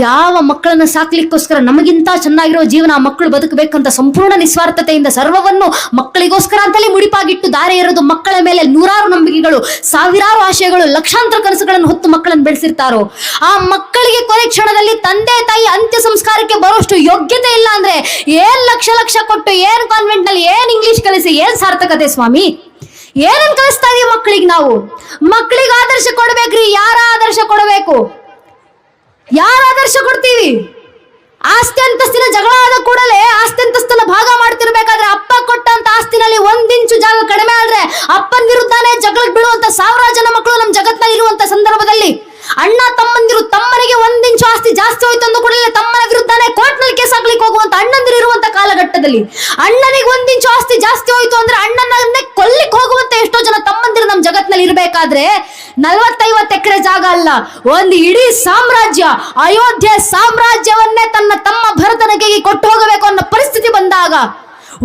ಯಾವ ಮಕ್ಕಳನ್ನ ಸಾಕ್ಲಿಕ್ಕೋಸ್ಕರ ನಮಗಿಂತ ಚೆನ್ನಾಗಿರೋ ಜೀವನ ಆ ಮಕ್ಕಳು ಬದುಕಬೇಕಂತ ಸಂಪೂರ್ಣ ನಿಸ್ವಾರ್ಥತೆಯಿಂದ ಸರ್ವವನ್ನು ಮಕ್ಕಳಿಗೋಸ್ಕರ ಅಂತಲೇ ಮುಡಿಪಾಗಿಟ್ಟು ದಾರಿ ಇರೋದು ಮಕ್ಕಳ ಮೇಲೆ ನೂರಾರು ನಂಬಿಕೆಗಳು, ಸಾವಿರಾರು ಆಶಯಗಳು, ಲಕ್ಷಾಂತರ ಕನಸುಗಳನ್ನು ಹೊತ್ತು ಮಕ್ಕಳನ್ನು ಬೆಳೆಸಿರ್ತಾರೋ? ಆ ಮಕ್ಕಳಿಗೆ ಕೊನೆ ಕ್ಷಣದಲ್ಲಿ ತಂದೆ, ತಾಯಿ ಅಂತ್ಯ ಸಂಸ್ಕಾರಕ್ಕೆ ಬರೋಷ್ಟು ಯೋಗ್ಯತೆ ಇಲ್ಲ ಅಂದ್ರೆ ಏನ್ ಲಕ್ಷ ಲಕ್ಷ ಕೊಟ್ಟು ಏನ್ ಕಾನ್ವೆಂಟ್ನಲ್ಲಿ ಏನ್ ಇಂಗ್ಲಿಷ್ ಕಲಿಸಿ, ಏನ್ ಸಾರ್ಥಕತೆ ಸ್ವಾಮಿ? ಏನನ್ ಕಲಿಸ್ತಾ ಇದೀವಿ ಮಕ್ಕಳಿಗೆ ನಾವು? ಮಕ್ಕಳಿಗೆ ಆದರ್ಶ ಕೊಡ್ಬೇಕ್ರಿ, ಯಾರ ಆದರ್ಶ ಕೊಡಬೇಕು? ಯಾರ ಆದರ್ಶ ಕೊಡ್ತೀವಿ? ಆಸ್ತಿ ಅಂತಸ್ತಿನ ಜಗಳ ಆದ ಕೂಡಲೇ ಆಸ್ತಿ ಅಂತಸ್ತನ್ನ ಭಾಗ ಮಾಡ್ತಿರ್ಬೇಕಾದ್ರೆ ಅಪ್ಪ ಕೊಟ್ಟಂತ ಆಸ್ತಿನಲ್ಲಿ ಒಂದಿಂಚು ಜಾಗ ಕಡಿಮೆ ಆದ್ರೆ ಅಪ್ಪನ ವಿರುದ್ಧನೇ ಜಗಳಕ್ಕೆ ಬೀಳುವಂತ ಸಾವಿರಾರು ಜನ ಮಕ್ಕಳು ನಮ್ಮ ಜಗತ್ನಲ್ಲಿ ಇರುವಂತ ಸಂದರ್ಭದಲ್ಲಿ ಅಣ್ಣ ತಮ್ಮಂದಿರು ತಮ್ಮನಿಗೆ ಒಂದಿಂಚು ಆಸ್ತಿ ಜಾಸ್ತಿ ಹೋಯ್ತು ಅಂದ ಕೂಡಲೇ ತಮ್ಮನ ವಿರುದ್ಧನೇ ಕೋರ್ಟ್ನಲ್ಲಿ ಕೇಸ್ ಹಾಕ್ಲಿಕ್ಕೆ ಹೋಗುವಂತ ಅಣ್ಣಂದಿರು ಇರುವಂತ ಕಾಲಘಟ್ಟದಲ್ಲಿ ಅಣ್ಣನಿಗೆ ಒಂದಿಂಚು ಆಸ್ತಿ ಜಾಸ್ತಿ ಹೋಯ್ತು ಅಂದ್ರೆ ಅಣ್ಣನನ್ನೇ ಕೊಲ್ಲಿಕ್ ಹೋಗುವಂತ ಎಷ್ಟೋ ಜನ ತಮ್ಮಂದಿರು ನಮ್ಮ ಜಗತ್ನಲ್ಲಿ ಇರಬೇಕಾದ್ರೆ ನಲ್ವತ್ತೈವತ್ತು ಎಕರೆ ಜಾಗ ಅಲ್ಲ. ಒಂದು ಇಡೀ ಸಾಮ್ರಾಜ್ಯ ಅಯೋಧ್ಯೆ ಸಾಮ್ರಾಜ್ಯವನ್ನೇ ತನ್ನ ತಮ್ಮ ಭರತನಿಗೆ ಕೊಟ್ಟು ಹೋಗಬೇಕು ಅನ್ನೋ ಪರಿಸ್ಥಿತಿ ಬಂದಾಗ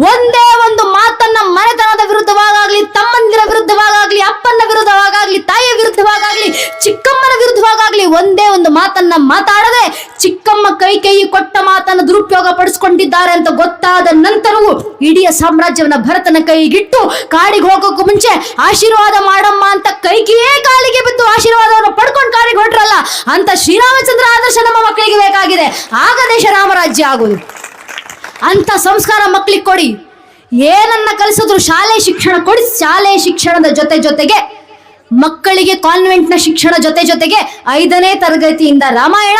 ಒಂದೇ ಒಂದು ಮಾತನ್ನ ಮನೆತನದ ವಿರುದ್ಧವಾಗಲಿ ತಮ್ಮಂದಿರ ವಿರುದ್ಧವಾಗಲಿ ಅಪ್ಪನ ವಿರುದ್ಧವಾಗಲಿ ತಾಯಿಯ ವಿರುದ್ಧವಾಗಲಿ ಚಿಕ್ಕಮ್ಮನ ವಿರುದ್ಧವಾಗಲಿ ಒಂದೇ ಒಂದು ಮಾತನ್ನ ಮಾತಾಡದೆ ಚಿಕ್ಕಮ್ಮ ಕೈ ಕೈ ಕೊಟ್ಟ ಮಾತನ್ನ ದುರುಪಯೋಗ ಪಡಿಸ್ಕೊಂಡಿದ್ದಾರೆ ಅಂತ ಗೊತ್ತಾದ ನಂತರವೂ ಇಡೀ ಸಾಮ್ರಾಜ್ಯವನ್ನ ಭರತನ ಕೈಗಿಟ್ಟು ಕಾಡಿಗೆ ಹೋಗೋಕ್ಕೂ ಮುಂಚೆ ಆಶೀರ್ವಾದ ಮಾಡಮ್ಮ ಅಂತ ಕೈಗಿಯೇ ಕಾಲಿಗೆ ಬಿದ್ದು ಆಶೀರ್ವಾದವನ್ನು ಪಡ್ಕೊಂಡು ಕಾಡಿಗೆ ಹೊರಟ್ರಲ್ಲ, ಅಂತ ಶ್ರೀರಾಮಚಂದ್ರ ಆದರ್ಶ ನಮ್ಮ ಮಕ್ಕಳಿಗೆ ಬೇಕಾಗಿದೆ. ಆಗ ದೇಶ ರಾಮರಾಜ್ಯ ಆಗುವುದು. ಅಂತ ಸಂಸ್ಕಾರ ಮಕ್ಕಳಿಗೆ ಕೊಡಿ. ಏನನ್ನ ಕಲಿಸಿದ್ರು ಶಾಲೆ ಶಿಕ್ಷಣ ಕೊಡಿ, ಶಾಲೆ ಶಿಕ್ಷಣದ ಜೊತೆ ಜೊತೆಗೆ ಮಕ್ಕಳಿಗೆ ಕಾನ್ವೆಂಟ್ನ ಶಿಕ್ಷಣ ಜೊತೆ ಜೊತೆಗೆ ಐದನೇ ತರಗತಿಯಿಂದ ರಾಮಾಯಣ,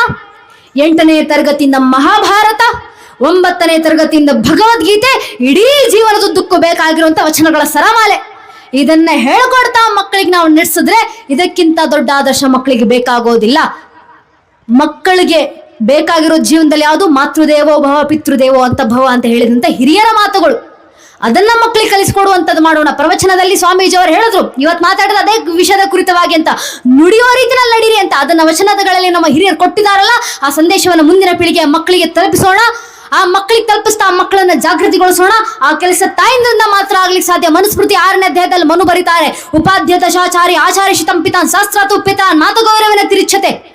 ಎಂಟನೇ ತರಗತಿಯಿಂದ ಮಹಾಭಾರತ, ಒಂಬತ್ತನೇ ತರಗತಿಯಿಂದ ಭಗವದ್ಗೀತೆ, ಇಡೀ ಜೀವನದುದ್ದಕ್ಕೂ ಬೇಕಾಗಿರುವಂತ ವಚನಗಳ ಸರಮಾಲೆ. ಇದನ್ನ ಹೇಳ್ಕೊಡ್ತಾ ಮಕ್ಕಳಿಗೆ ನಾವು ನಡೆಸಿದ್ರೆ ಇದಕ್ಕಿಂತ ದೊಡ್ಡ ಆದರ್ಶ ಮಕ್ಕಳಿಗೆ ಬೇಕಾಗೋದಿಲ್ಲ. ಮಕ್ಕಳಿಗೆ ಬೇಕಾಗಿರೋ ಜೀವನದಲ್ಲಿ ಯಾವುದು ಮಾತೃದೇವೋ ಭವ, ಪಿತೃದೇವೋ ಅಂತ ಭವ ಅಂತ ಹೇಳಿದಂತ ಹಿರಿಯರ ಮಾತುಗಳು. ಅದನ್ನ ಮಕ್ಕಳಿಗೆ ಕಲಿಸ್ಕೊಡುವಂಥದ್ದು ಮಾಡೋಣ. ಪ್ರವಚನದಲ್ಲಿ ಸ್ವಾಮೀಜಿ ಅವರು ಹೇಳಿದ್ರು ಇವತ್ತು ಮಾತಾಡಿದ ಅದೇ ವಿಷಯದ ಕುರಿತವಾಗಿ ಅಂತ. ನುಡಿಯೋ ರೀತಿನಲ್ಲಿ ನಡೀರಿ ಅಂತ. ಅದನ್ನ ವಚನಗಳಲ್ಲಿ ನಮ್ಮ ಹಿರಿಯರು ಕೊಟ್ಟಿದಾರಲ್ಲ ಆ ಸಂದೇಶವನ್ನು ಮುಂದಿನ ಪೀಳಿಗೆಯ ಮಕ್ಕಳಿಗೆ ತಲುಪಿಸೋಣ. ಆ ಮಕ್ಕಳಿಗೆ ತಲುಪಿಸ್ತಾ ಆ ಮಕ್ಕಳನ್ನ ಜಾಗೃತಿಗೊಳಿಸೋಣ. ಆ ಕೆಲಸ ತಾಯಿಂದ್ರಿಂದ ಮಾತ್ರ ಆಗ್ಲಿಕ್ಕೆ ಸಾಧ್ಯ. ಮನುಸ್ಮೃತಿ ಆರನೇ ಅಧ್ಯಾಯದಲ್ಲಿ ಮನು ಬರೀತಾರೆ, ಉಪಾಧ್ಯ ದಶಾಚಾರಿ ಆಚಾರ್ಯ ಶಿತಂ ಶಾಸ್ತ್ರ ಶಾಸ್ತ್ರಾತು ಮಾತು ಗೌರವನ ತಿರುಚ್ಛತೆ.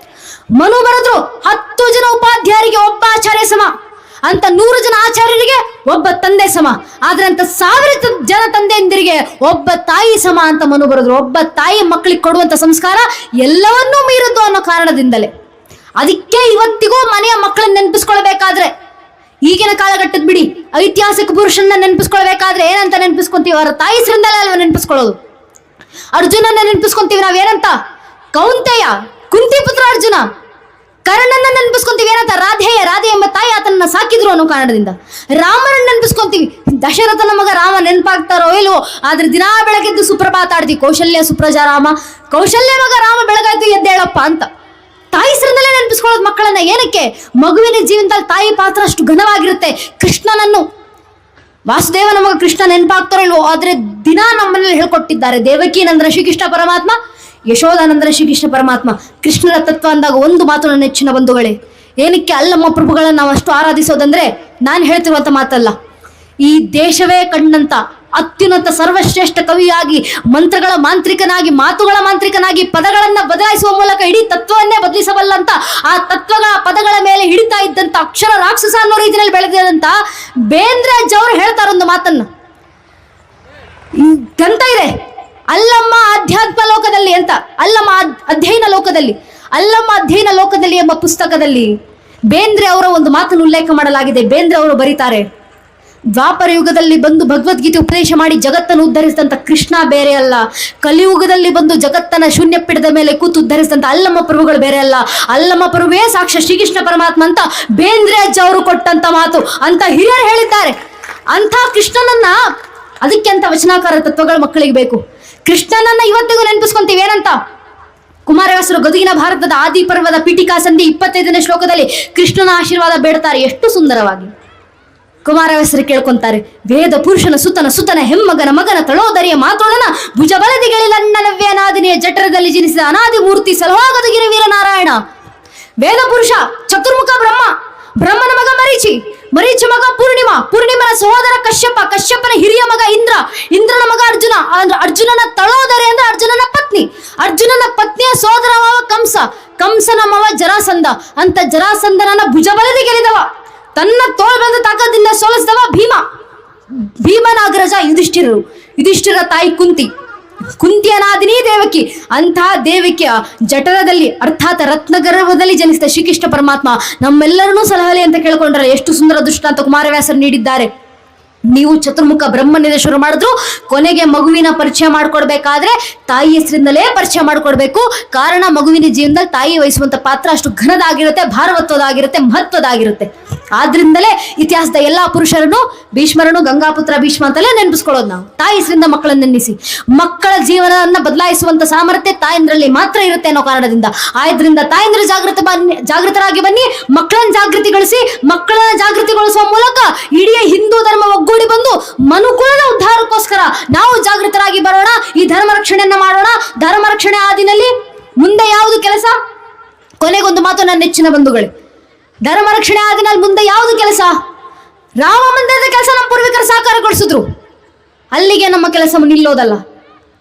ಮನು ಬರೆದ್ರು, ಹತ್ತು ಜನ ಉಪಾಧ್ಯಾಯರಿಗೆ ಒಬ್ಬ ಆಚಾರ್ಯ ಸಮ ಅಂತ ನೂರು ಜನ ಆಚಾರ್ಯರಿಗೆ ಒಬ್ಬ ತಂದೆ ಸಮ. ಆದ್ರೆ ಅಂತ ಸಾವಿರ ಜನ ತಂದೆಯಂದಿರಿಗೆ ಒಬ್ಬ ತಾಯಿ ಸಮ ಅಂತ ಮನು ಬರೆದ್ರು. ಒಬ್ಬ ತಾಯಿ ಮಕ್ಕಳಿಗೆ ಕೊಡುವಂತ ಸಂಸ್ಕಾರ ಎಲ್ಲವನ್ನೂ ಮೀರದ್ದು ಅನ್ನೋ ಕಾರಣದಿಂದಲೇ. ಅದಕ್ಕೆ ಇವತ್ತಿಗೂ ಮನೆಯ ಮಕ್ಕಳನ್ನ ನೆನಪಿಸ್ಕೊಳ್ಬೇಕಾದ್ರೆ, ಈಗಿನ ಕಾಲಘಟ್ಟದ ಬಿಡಿ, ಐತಿಹಾಸಿಕ ಪುರುಷನ್ನ ನೆನಪಿಸ್ಕೊಳ್ಬೇಕಾದ್ರೆ ಏನಂತ ನೆನಪಿಸ್ಕೊಂತೀವಿ? ಅವರ ತಾಯಿ ಹೆಸರಿಂದಲೇ ಅಲ್ವಾ ನೆನಪಿಸ್ಕೊಳ್ಳೋದು? ಅರ್ಜುನನ್ನ ನೆನಪಿಸ್ಕೊಂತೀವಿ ನಾವೇನಂತ? ಕೌಂತೆಯ ಕುಂತಿ ಪುತ್ರ ಅರ್ಜುನ. ಕರ್ಣನ್ನ ನೆನಪಿಸ್ಕೊಂತೀವಿ ಏನಂತ? ರಾಧೆಯ ರಾಧೆ ಎಂಬ ತಾಯಿ ಆತನನ್ನ ಸಾಕಿದ್ರು ಅನ್ನೋ ಕಾರಣದಿಂದ. ರಾಮನನ್ನ ನೆನಪಿಸ್ಕೊಂತೀವಿ. ದಶರಥನ ಮಗ ರಾಮ ನೆನಪಾಗ್ತಾರೋ ಇಲ್ವೋ? ಆದ್ರೆ ದಿನಾ ಬೆಳಗ್ಗೆದ್ದು ಸುಪ್ರಭಾತ ಆಡ್ತೀವಿ ಕೌಶಲ್ಯ ಸುಪ್ರಜಾ ರಾಮ. ಕೌಶಲ್ಯ ಮಗ ರಾಮ ಬೆಳಗಾಯ್ತು ಎದ್ದೇಳಪ್ಪ ಅಂತ. ತಾಯಿ ಹೆಸರಿನಲ್ಲೇ ನೆನಪಿಸ್ಕೊಳ್ಳೋದು ಮಕ್ಕಳನ್ನ. ಏನಕ್ಕೆ? ಮಗುವಿನ ಜೀವನದಲ್ಲಿ ತಾಯಿ ಪಾತ್ರ ಅಷ್ಟು ಘನವಾಗಿರುತ್ತೆ. ಕೃಷ್ಣನನ್ನು ವಾಸುದೇವ ಮಗ ಕೃಷ್ಣ ನೆನಪಾಗ್ತಾರೋ ಇಲ್ವೋ? ಆದ್ರೆ ದಿನಾ ನಮ್ಮನೇಲಿ ಹೇಳ್ಕೊಟ್ಟಿದ್ದಾರೆ. ದೇವಕಿ ನಂದನ ಶ್ರೀಕೃಷ್ಣ ಪರಮಾತ್ಮ ಯಶೋಧಾನಂದನ ಶ್ರೀಕೃಷ್ಣ ಪರಮಾತ್ಮ, ಕೃಷ್ಣರ ತತ್ವ ಅಂದಾಗ ಒಂದು ಮಾತು ನನ್ನ ನೆಚ್ಚಿನ ಬಂಧುಗಳೇ, ಏನಕ್ಕೆ ಅಲ್ಲಮ್ಮ ಪ್ರಭುಗಳನ್ನು ನಾವು ಅಷ್ಟು ಆರಾಧಿಸೋದಂದ್ರೆ ನಾನು ಹೇಳ್ತಿರುವಂಥ ಮಾತಲ್ಲ, ಈ ದೇಶವೇ ಕಂಡಂತ ಅತ್ಯುನ್ನತ ಸರ್ವಶ್ರೇಷ್ಠ ಕವಿಯಾಗಿ, ಮಂತ್ರಗಳ ಮಾಂತ್ರಿಕನಾಗಿ, ಮಾತುಗಳ ಮಾಂತ್ರಿಕನಾಗಿ ಪದಗಳನ್ನ ಬದಲಾಯಿಸುವ ಮೂಲಕ ಇಡೀ ತತ್ವವನ್ನೇ ಬದಲಿಸಬಲ್ಲಂತ, ಆ ತತ್ವಗಳ ಪದಗಳ ಮೇಲೆ ಹಿಡಿತಾ ಇದ್ದಂತ ಅಕ್ಷರ ರಾಕ್ಷಸ ಅನ್ನೋ ರೀತಿಯಲ್ಲಿ ಬೆಳೆದಿದಂತ ಬೇಂದ್ರೆ ಅಜ್ಜ ಅವರು ಹೇಳ್ತಾರೊಂದು ಮಾತನ್ನ. ಗ್ರಂಥ ಇದೆ. ಅಲ್ಲಮ್ಮ ಅಧ್ಯಾತ್ಮ ಲೋಕದಲ್ಲಿ ಅಂತ, ಅಲ್ಲಮ್ಮ ಅಧ್ಯಯನ ಲೋಕದಲ್ಲಿ, ಅಲ್ಲಮ್ಮ ಅಧ್ಯಯನ ಲೋಕದಲ್ಲಿ ಎಂಬ ಪುಸ್ತಕದಲ್ಲಿ ಬೇಂದ್ರೆ ಅವರ ಒಂದು ಮಾತನ್ನು ಉಲ್ಲೇಖ ಮಾಡಲಾಗಿದೆ. ಬೇಂದ್ರೆ ಅವರು ಬರೀತಾರೆ, ದ್ವಾಪರ ಯುಗದಲ್ಲಿ ಬಂದು ಭಗವದ್ಗೀತೆ ಉಪದೇಶ ಮಾಡಿ ಜಗತ್ತನ್ನು ಉದ್ಧರಿಸಿದಂತ ಕೃಷ್ಣ ಬೇರೆ ಅಲ್ಲ, ಕಲಿಯುಗದಲ್ಲಿ ಬಂದು ಜಗತ್ತನ್ನ ಶೂನ್ಯ ಪಿಡದ ಮೇಲೆ ಕೂತು ಉದ್ಧರಿಸಿದಂತ ಅಲ್ಲಮ್ಮ ಪ್ರಭುಗಳು ಬೇರೆ ಅಲ್ಲ, ಅಲ್ಲಮ್ಮ ಪ್ರಭುವೇ ಸಾಕ್ಷ ಶ್ರೀಕೃಷ್ಣ ಪರಮಾತ್ಮ ಅಂತ ಬೇಂದ್ರೆ ಅಜ್ಜ ಅವರು ಕೊಟ್ಟಂತ ಮಾತು ಅಂತ ಹಿರಿಯರು ಹೇಳಿದ್ದಾರೆ. ಅಂಥ ಕೃಷ್ಣನನ್ನ ಅದಕ್ಕೆ ಅಂತ ವಚನಾಕಾರ ತತ್ವಗಳು ಮಕ್ಕಳಿಗೆ ಬೇಕು. ಕೃಷ್ಣನನ್ನ ಇವತ್ತಿಗೂ ನೆನಪಿಸ್ಕೊಂತೀವಿ ಏನಂತ? ಕುಮಾರವ್ಯಾಸರು ಗದುಗಿನ ಭಾರತದ ಆದಿ ಪರ್ವದ ಪೀಠಿಕಾ ಸಂಧಿ ಇಪ್ಪತ್ತೈದನೇ ಶ್ಲೋಕದಲ್ಲಿ ಕೃಷ್ಣನ ಆಶೀರ್ವಾದ ಬೇಡ್ತಾರೆ. ಎಷ್ಟು ಸುಂದರವಾಗಿ. ಕುಮಾರವ್ಯಾಸರು ಕೇಳ್ಕೊಂತಾರೆ, ವೇದ ಪುರುಷನ ಸುತನ ಸುತನ ಹೆಮ್ಮಗನ ಮಗನ ತಳೋದರಿಯ ಮಾತೋಳನ ಭುಜ ಬಲದಿಗಳಿಲಣ್ಣ ನವ್ಯನಾದಿನಿಯ ಜಠರದಲ್ಲಿ ಜನಿಸಿದ ಅನಾದಿ ಮೂರ್ತಿ ಸಲವಾಗದಗಿರ ವೀರನಾರಾಯಣ. ವೇದ ಪುರುಷ, ಚತುರ್ಮುಖ ಬ್ರಹ್ಮ ಬ್ರಹ್ಮನ ಮಗ ಮರೀಚಿ. ಮರೀಚಿ ಮಗ ಪೂರ್ಣಿಮಾ. ಪೂರ್ಣಿಮನ ಸಹೋದರ ಕಶ್ಯಪ. ಕಶ್ಯಪನ ಹಿರಿಯ ಮಗ ಇಂದ್ರ. ಇಂದ್ರನ ಮಗ ಅರ್ಜುನ. ಅಂದ್ರೆ ಅರ್ಜುನನ ತಳೋದರೆ ಅಂದ್ರೆ ಅರ್ಜುನನ ಪತ್ನಿ. ಅರ್ಜುನನ ಪತ್ನಿಯ ಸೋದರ ಮಾವ ಕಂಸ. ಕಂಸನ ಮಾವ ಜರಾಸಂಧ. ಅಂತ ಜರಾಸಂಧನನ್ನ ಭುಜಬಲದಿ ಗೆಲಿದವ ತನ್ನ ತೋಳ್ಬಂದ ತಾಕದಿಂದ ಸೋಲಿಸಿದವ ಭೀಮ. ಭೀಮನಾಗರಜ ಯುಧಿಷ್ಠಿರರು. ಯುಧಿಷ್ಠಿರ ತಾಯಿ ಕುಂತಿ. ಕುಂತಿಯ ನಾದಿನಿ ದೇವಕಿ ಅಂತಹ ದೇವಕಿಯ ಜಠರದಲ್ಲಿ, ಅರ್ಥಾತ್ ರತ್ನಗರ್ಭದಲ್ಲಿ ಜನಿಸಿದ ಶ್ರೀಕೃಷ್ಣ ಪರಮಾತ್ಮ ನಮ್ಮೆಲ್ಲರನ್ನೂ ಸಲಹಲಿ ಅಂತ ಕೇಳ್ಕೊಂಡ್ರೆ ಎಷ್ಟು ಸುಂದರ ದೃಷ್ಟಾಂತ ಕುಮಾರವ್ಯಾಸರು ನೀಡಿದ್ದಾರೆ. ನೀವು ಚತುರ್ಮುಖ ಬ್ರಹ್ಮನಿಂದ ಶುರು ಮಾಡಿದ್ರು, ಕೊನೆಗೆ ಮಗುವಿನ ಪರಿಚಯ ಮಾಡ್ಕೊಡ್ಬೇಕಾದ್ರೆ ತಾಯಿ ಹೆಸರಿಂದಲೇ ಪರಿಚಯ ಮಾಡಿಕೊಡ್ಬೇಕು. ಕಾರಣ ಮಗುವಿನ ಜೀವನದಲ್ಲಿ ತಾಯಿ ವಹಿಸುವಂತ ಪಾತ್ರ ಅಷ್ಟು ಘನದಾಗಿರುತ್ತೆ, ಭಾರವತ್ವದಾಗಿರುತ್ತೆ, ಮಹತ್ವದಾಗಿರುತ್ತೆ. ಆದ್ರಿಂದಲೇ ಇತಿಹಾಸದ ಎಲ್ಲಾ ಪುರುಷರನ್ನು, ಭೀಷ್ಮರನ್ನು, ಗಂಗಾಪುತ್ರ, ಭೀಷ್ಮ ಅಂತಲೇ ನೆನಪಿಸ್ಕೊಳ್ಳೋದು ನಾವು. ತಾಯಿ ಹೆಸರಿಂದ ಮಕ್ಕಳನ್ನ ನೆನೆಸಿ ಮಕ್ಕಳ ಜೀವನವನ್ನ ಬದಲಾಯಿಸುವಂತ ಸಾಮರ್ಥ್ಯ ತಾಯಂದ್ರಲ್ಲಿ ಮಾತ್ರ ಇರುತ್ತೆ ಅನ್ನೋ ಕಾರಣದಿಂದ. ಆದ್ರಿಂದ ತಾಯಂದ್ರ ಜಾಗೃತ ಬನ್ನಿ, ಜಾಗೃತರಾಗಿ ಬನ್ನಿ, ಮಕ್ಕಳನ್ನ ಜಾಗೃತಿಗೊಳಿಸಿ, ಮಕ್ಕಳನ್ನ ಜಾಗೃತಿಗೊಳಿಸುವ ಮೂಲಕ ಇಡೀ ಹಿಂದೂ ಧರ್ಮ ಒಗ್ಗೂಡಿ ಬಂದು ಮನುಕುಲದ ಉದ್ಧಾರಕ್ಕೋಸ್ಕರ ನಾವು ಜಾಗೃತರಾಗಿ ಬರೋಣ. ಈ ಧರ್ಮ ರಕ್ಷಣೆಯನ್ನ ಮಾಡೋಣ. ಧರ್ಮ ರಕ್ಷಣೆ ಆದಿನಲ್ಲಿ ಮುಂದೆ ಯಾವುದು ಕೆಲಸ? ಕೊನೆಗೊಂದು ಮಾತು ನನ್ನ ನೆಚ್ಚಿನ ಬಂಧುಗಳೇ. ಧರ್ಮ ರಕ್ಷಣೆ ಆದಿನಲ್ಲಿ ಮುಂದೆ ಯಾವುದು ಕೆಲಸ? ರಾಮ ಮಂದಿರದ ಕೆಲಸ ನಮ್ಮ ಪೂರ್ವಿಕರು ಸಾಕಾರಗೊಳಿಸಿದ್ರು. ಅಲ್ಲಿಗೆ ನಮ್ಮ ಕೆಲಸ ನಿಲ್ಲೋದಲ್ಲ.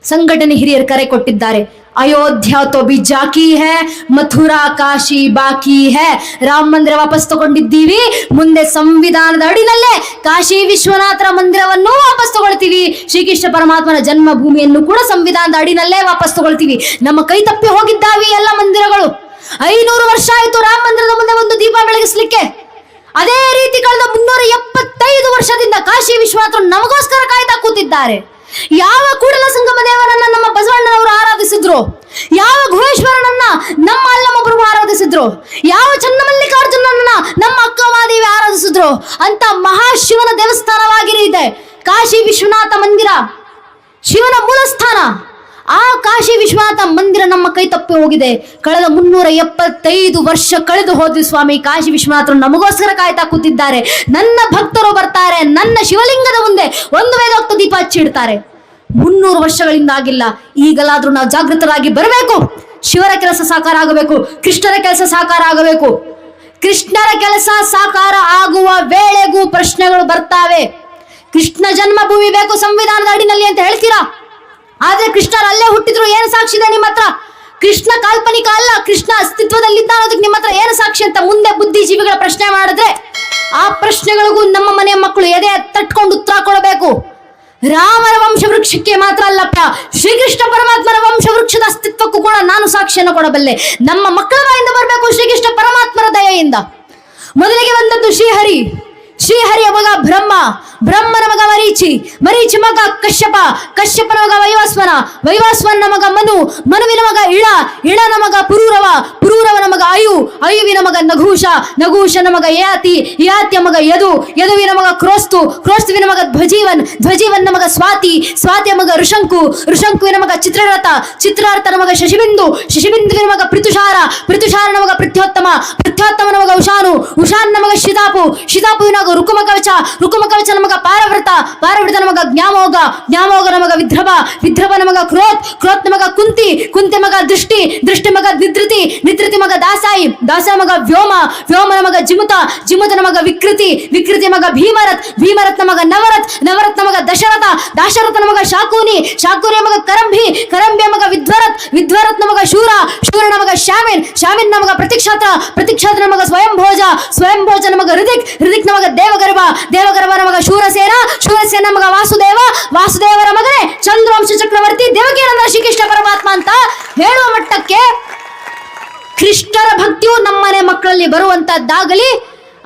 ಸಂಘಟನೆ ಹಿರಿಯರು ಕರೆ ಕೊಟ್ಟಿದ್ದಾರೆ. ಅಯೋಧ್ಯ ತೋ ಬಿ ಜಾಕಿ ಹೇ, ಮಥುರಾ ಕಾಶಿ ಬಾಕಿ ಹೇ. ರಾಮ ಮಂದಿರ ವಾಪಸ್ ತಗೊಂಡಿದ್ದೀವಿ. ಮುಂದೆ ಸಂವಿಧಾನದ ಅಡಿನಲ್ಲೇ ಕಾಶಿ ವಿಶ್ವನಾಥರ ಮಂದಿರವನ್ನು ವಾಪಸ್ ತಗೊಳ್ತೀವಿ. ಶ್ರೀಕೃಷ್ಣ ಪರಮಾತ್ಮನ ಜನ್ಮಭೂಮಿಯನ್ನು ಕೂಡ ಸಂವಿಧಾನದ ಅಡಿನಲ್ಲೇ ವಾಪಸ್ ತಗೊಳ್ತೀವಿ. ನಮ್ಮ ಕೈ ತಪ್ಪಿ ಹೋಗಿದ್ದಾವೆ ಎಲ್ಲ ಮಂದಿರಗಳು. ಐನೂರು ವರ್ಷ ಆಯ್ತು ರಾಮ ಮಂದಿರದ ಮುಂದೆ ಒಂದು ದೀಪ ಬೆಳಗಿಸ್ಲಿಕ್ಕೆ. ಅದೇ ರೀತಿ ಕಳೆದ ಮುನ್ನೂರ ಎಪ್ಪತ್ತೈದು ವರ್ಷದಿಂದ ಕಾಶಿ ವಿಶ್ವನಾಥರು ನಮಗೋಸ್ಕರ ಕಾಯ್ತಾ ಕೂತಿದ್ದಾರೆ. ಯಾವ ಕೂಡಲ ಸಂಗಮ ದೇವರನ್ನ ನಮ್ಮ ಬಸವಣ್ಣನವರು ಆರಾಧಿಸಿದ್ರು? ಯಾವ ಗುಹೇಶ್ವರನನ್ನ ನಮ್ಮ ಅಲ್ಲಮ್ಮ ಪ್ರಭು ಆರಾಧಿಸಿದ್ರು? ಯಾವ ಚನ್ನಮಲ್ಲಿಕಾರ್ಜುನನ್ನ ನಮ್ಮ ಅಕ್ಕ ಮಹಾದೇವಿ ಆರಾಧಿಸಿದ್ರು? ಅಂತ ಮಹಾಶಿವನ ದೇವಸ್ಥಾನವಾಗಿರಿದೆ ಕಾಶಿ ವಿಶ್ವನಾಥ ಮಂದಿರ. ಶಿವನ ಮೂಲ ಸ್ಥಾನ. ಆ ಕಾಶಿ ವಿಶ್ವನಾಥ ಮಂದಿರ ನಮ್ಮ ಕೈ ತಪ್ಪಿ ಹೋಗಿದೆ. ಕಳೆದ ಮುನ್ನೂರ ಎಪ್ಪತ್ತೈದು ವರ್ಷ ಕಳೆದು ಹೋದ್ವಿ ಸ್ವಾಮಿ. ಕಾಶಿ ವಿಶ್ವನಾಥರು ನಮಗೋಸ್ಕರ ಕಾಯ್ತಾ ಕೂತಿದ್ದಾರೆ. ನನ್ನ ಭಕ್ತರು ಬರ್ತಾರೆ. ನನ್ನ ಶಿವಲಿಂಗದ ಮುಂದೆ ಒಂದು ವೇದೋಕ್ತ ದೀಪ ಹಚ್ಚಿಡ್ತಾರೆ ಮುನ್ನೂರು ವರ್ಷಗಳಿಂದ ಆಗಿಲ್ಲ. ಈಗಲಾದ್ರೂ ನಾವು ಜಾಗೃತರಾಗಿ ಬರಬೇಕು. ಶಿವರ ಕೆಲಸ ಸಾಕಾರ ಆಗಬೇಕು. ಕೃಷ್ಣರ ಕೆಲಸ ಸಾಕಾರ ಆಗಬೇಕು. ಕೃಷ್ಣರ ಕೆಲಸ ಸಾಕಾರ ಆಗುವ ವೇಳೆಗೂ ಪ್ರಶ್ನೆಗಳು ಬರ್ತಾವೆ. ಕೃಷ್ಣ ಜನ್ಮಭೂಮಿ ಬೇಕು ಸಂವಿಧಾನದ ಅಡಿನಲ್ಲಿ ಅಂತ ಹೇಳ್ತೀರಾ? ಆದ್ರೆ ಕೃಷ್ಣರು ಅಲ್ಲೇ ಹುಟ್ಟಿದ್ರು, ಏನು ಸಾಕ್ಷಿ ಇದೆ ನಿಮ್ಮ ಹತ್ರ? ಕೃಷ್ಣ ಕಾಲ್ಪನಿಕ ಅಲ್ಲ, ಕೃಷ್ಣ ಅಸ್ತಿತ್ವದಲ್ಲಿದ್ದ ಅನ್ನೋದಕ್ಕೆ ನಿಮ್ಮ ಹತ್ರ ಏನು ಸಾಕ್ಷಿ ಅಂತ ಮುಂದೆ ಬುದ್ಧಿಜೀವಿಗಳ ಪ್ರಶ್ನೆ ಮಾಡಿದ್ರೆ, ಆ ಪ್ರಶ್ನೆಗಳಿಗೂ ನಮ್ಮ ಮನೆಯ ಮಕ್ಕಳು ಎದೆ ತಟ್ಕೊಂಡು ಉತ್ತರ ಕೊಡಬೇಕು. ರಾಮರ ವಂಶ ವೃಕ್ಷಕ್ಕೆ ಮಾತ್ರ ಅಲ್ಲಪ್ಪ, ಶ್ರೀಕೃಷ್ಣ ಪರಮಾತ್ಮರ ವಂಶ ವೃಕ್ಷದ ಅಸ್ತಿತ್ವಕ್ಕೂ ಕೂಡ ನಾನು ಸಾಕ್ಷಿಯನ್ನು ಕೊಡಬಲ್ಲೆ. ನಮ್ಮ ಮಕ್ಕಳ ಬಾಯಿಂದ ಬರಬೇಕು ಶ್ರೀಕೃಷ್ಣ ಪರಮಾತ್ಮರ ದಯೆಯಿಂದ. ಮೊದಲಿಗೆ ಬಂದದ್ದು ಶ್ರೀಹರಿ. ಶ್ರೀಹರಿಯ ಮಗ ಬ್ರಹ್ಮ. ಬ್ರಹ್ಮನ ಮಗ ಮರೀಚಿ. ಮರೀಚಿ ಮಗ ಕಶ್ಯಪ. ಕಶ್ಯಪನ ಮಗ ವೈವಾಸ್ವನ. ವೈವಾಸ್ವನ ಮಗ ಮನು. ಮನುವಿನ ಮಗ ಇಳ. ಇಳನ ಮಗ ಪುರೂರವ. ಪುರೂರವನ ಮಗ ಅಯು. ಅಯುವಿನ ಮಗ ನಘೂಷ. ನಘೂಷನ ಮಗ ಯಾತಿ. ಯಾತಿಯ ಮಗ ಯದು. ಯದುವಿನ ಮಗ ಕ್ರೋಸ್ತು. ಕ್ರೋಸ್ತುವಿನ ಮಗ ಧ್ವಜೀವನ್. ಧ್ವಜೀವನ್ನ ಮಗ ಸ್ವಾತಿ. ಸ್ವಾತಿಯ ಮಗ ಋಷಂಕು. ಋಷಂಕುವಿನ ಮಗ ಚಿತ್ರರಥ. ಚಿತ್ರರಥನ ಮಗ ಶಶಿಬಿಂದು. ಶಶಿಬಿಂದುವಿನ ಮಗ ಪೃತುಷಾರ ಪೃತುಷಾರನ ಮಗ ಪೃಥ್ಯೋತ್ತಮ ಪೃಥ್ಯೋತ್ತಮನ ಮಗ ಉಷಾನು. ಉಷಾನ್ನ ಮಗ ಶಿತಾಪು. ಶಿತಾಪುವಿನ ಮಗ ರುಕುಮ ಕವಚ ರುಕುಮ ಕವಚನ ಮಗ ಪಾರವೃತ ಪಾರವೃತನ ಮಗ ಜ್ಞಾಮೋಗ ಜ್ಞಾಮೋಗನ ಮಗ ವಿದ್ರಭ ವಿದ್ರಭನ ಮಗ ಕ್ರೋತ್ ಕ್ರೋತ್ನ ಮಗ ಕುಂತಿ ಕುಂತಿ ಮಗ ದೃಷ್ಟಿ ದೃಷ್ಟಿ ಮಗ ನಿದ್ರತಿ ನಿದ್ರತಿ ಮಗ ದಾಸಾಯಿ ದಾಸ ಮಗ ವ್ಯೋಮ ವ್ಯೋಮನ ಮಗ ಜಿಮುತ ಜಿಮುತನ ಮಗ ವಿಕೃತಿ ವಿಕೃತಿ ಮಗ ಭೀಮರಥ್ ಭೀಮರಥ್ನ ಮಗ ನವರಥ್ ನವರತ್ನ ಮಗ ದಶರಥ ದಾಶರಥನ ಮಗ ಶಾಕೂನಿ ಶಾಕೂನಿಯ ಮಗ ಕರಂಭಿ ಕರಂಭಿಯ ಮಗ ವಿಧ್ವರಥ್ ವಿಧ್ವರಥ್ನ ಮಗ ಶೂರ ಶೂರನ ಮಗ ಶಾಮಿನ್ ಶಾಮಿನ್ ಮಗ ಪ್ರತಿಕ್ಷಾತ್ರ ಪ್ರತಿಕ್ಷಾತ್ರನ ಮಗ ಸ್ವಯಂಭೋಜ ಸ್ವಯಂಭೋಜನ ಮಗ ಹೃದಿಕ್ ಹೃದಿಕ್ನ ನಮಗ ದೇವಗರ್ಭ ದೇವಗರ್ಭನ ಮಗ ಶೂರಸೇನ ಶೂರಸೇನ ಮಗ ವಾಸುದೇವ, ವಾಸುದೇವರ ಮಗನೇ ಚಂದ್ರವಂಶ ಚಕ್ರವರ್ತಿ ದೇವಕೇನಂದ್ರ ಶ್ರೀಕೃಷ್ಣ ಪರಮಾತ್ಮ ಅಂತ ಹೇಳುವ ಮಟ್ಟಕ್ಕೆ ಕೃಷ್ಣರ ಭಕ್ತಿಯು ನಮ್ಮನೆ ಮಕ್ಕಳಲ್ಲಿ ಬರುವಂತದ್ದಾಗಲಿ,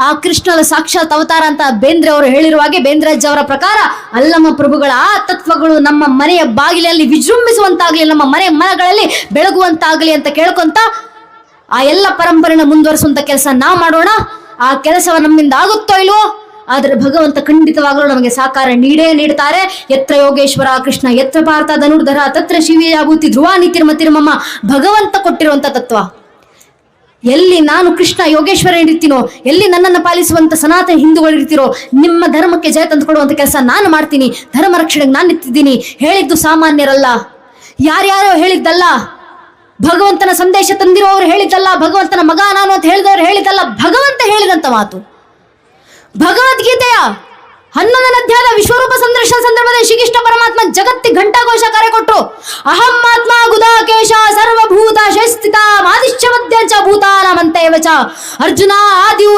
ಆ ಕೃಷ್ಣನ ಸಾಕ್ಷಾತ್ ಅವತಾರ ಅಂತ ಬೇಂದ್ರೆ ಅವರು ಹೇಳಿರುವ ಹಾಗೆ ಬೇಂದ್ರಜ್ಜ ಅವರ ಪ್ರಕಾರ ಅಲ್ಲಮ್ಮ ಪ್ರಭುಗಳ ಆ ತತ್ವಗಳು ನಮ್ಮ ಮನೆಯ ಬಾಗಿಲಲ್ಲಿ ವಿಜೃಂಭಿಸುವಂತಾಗಲಿ, ನಮ್ಮ ಮನೆ ಮನಗಳಲ್ಲಿ ಬೆಳಗುವಂತಾಗಲಿ ಅಂತ ಕೇಳ್ಕೊಂತ ಆ ಎಲ್ಲ ಪರಂಪರೆನ ಮುಂದುವರಿಸುವಂತ ಕೆಲಸ ನಾ ಮಾಡೋಣ. ಆ ಕೆಲಸವ ನಮ್ಮಿಂದ ಆಗುತ್ತೋ ಇಲ್ವೋ? ಆದರೆ ಭಗವಂತ ಖಂಡಿತವಾಗಲೂ ನಮಗೆ ಸಾಕಾರ ನೀಡೇ ನೀಡ್ತಾರೆ. ಎತ್ರ ಯೋಗೇಶ್ವರ, ಕೃಷ್ಣ, ಎತ್ರ ಪಾರ್ಥ, ಧನುರ್ಧರ, ತತ್ರ ಶಿವಿಯಾಭೂತಿ ಧ್ರುವ ನಿತಿರ್ಮ ತಿರ್ಮಮ್ಮ, ಭಗವಂತ ಕೊಟ್ಟಿರುವಂತ ತತ್ವ. ಎಲ್ಲಿ ನಾನು ಕೃಷ್ಣ, ಯೋಗೇಶ್ವರ ಇರ್ತೀನೋ ಎಲ್ಲಿ ನನ್ನನ್ನು ಪಾಲಿಸುವಂತ ಸನಾತನ ಹಿಂದೂಗಳು ಇರ್ತೀರೋ, ನಿಮ್ಮ ಧರ್ಮಕ್ಕೆ ಜಯ ತಂದುಕೊಡುವಂತ ಕೆಲಸ ನಾನು ಮಾಡ್ತೀನಿ. ಧರ್ಮ ರಕ್ಷಣೆಗೆ ನಾನು ನಿಂತಿದ್ದೀನಿ. ಹೇಳಿದ್ದು ಸಾಮಾನ್ಯರಲ್ಲ. ಯಾರ್ಯಾರೋ ಹೇಳಿದ್ದಲ್ಲ. ಭಗವಂತನ ಸಂದೇಶ ತಂದಿರೋರು ಹೇಳಿದ್ದಲ್ಲ, ಭಗವಂತನ ಮಗ ನಾನು ಅಂತ ಹೇಳಿದವರು ಹೇಳಿದ್ದಲ್ಲ, ಭಗವಂತ ಹೇಳಿದಂತ ಮಾತು. ಭಗವದ್ಗೀತೆಯ ಹನ್ನೊಂದನೇ ಅಧ್ಯಾಯದ ವಿಶ್ವರೂಪ ಸಂದರ್ಶನ ಸಂದರ್ಭದಲ್ಲಿ ಶ್ರೀಕೃಷ್ಣ ಪರಮಾತ್ಮ ಜಗತ್ತಿ ಘಂಟಾಘೋಷ ಕರೆ ಕೊಟ್ಟರು ಅಹಂ ಆತ್ಮ ಗುದಾಕೇಶ ಸರ್ವಭೂತ ಮಧ್ಯ ಚ ಭೂತಾನಮಂತೇವ ಚ ಅರ್ಜುನ ಆದಿಯು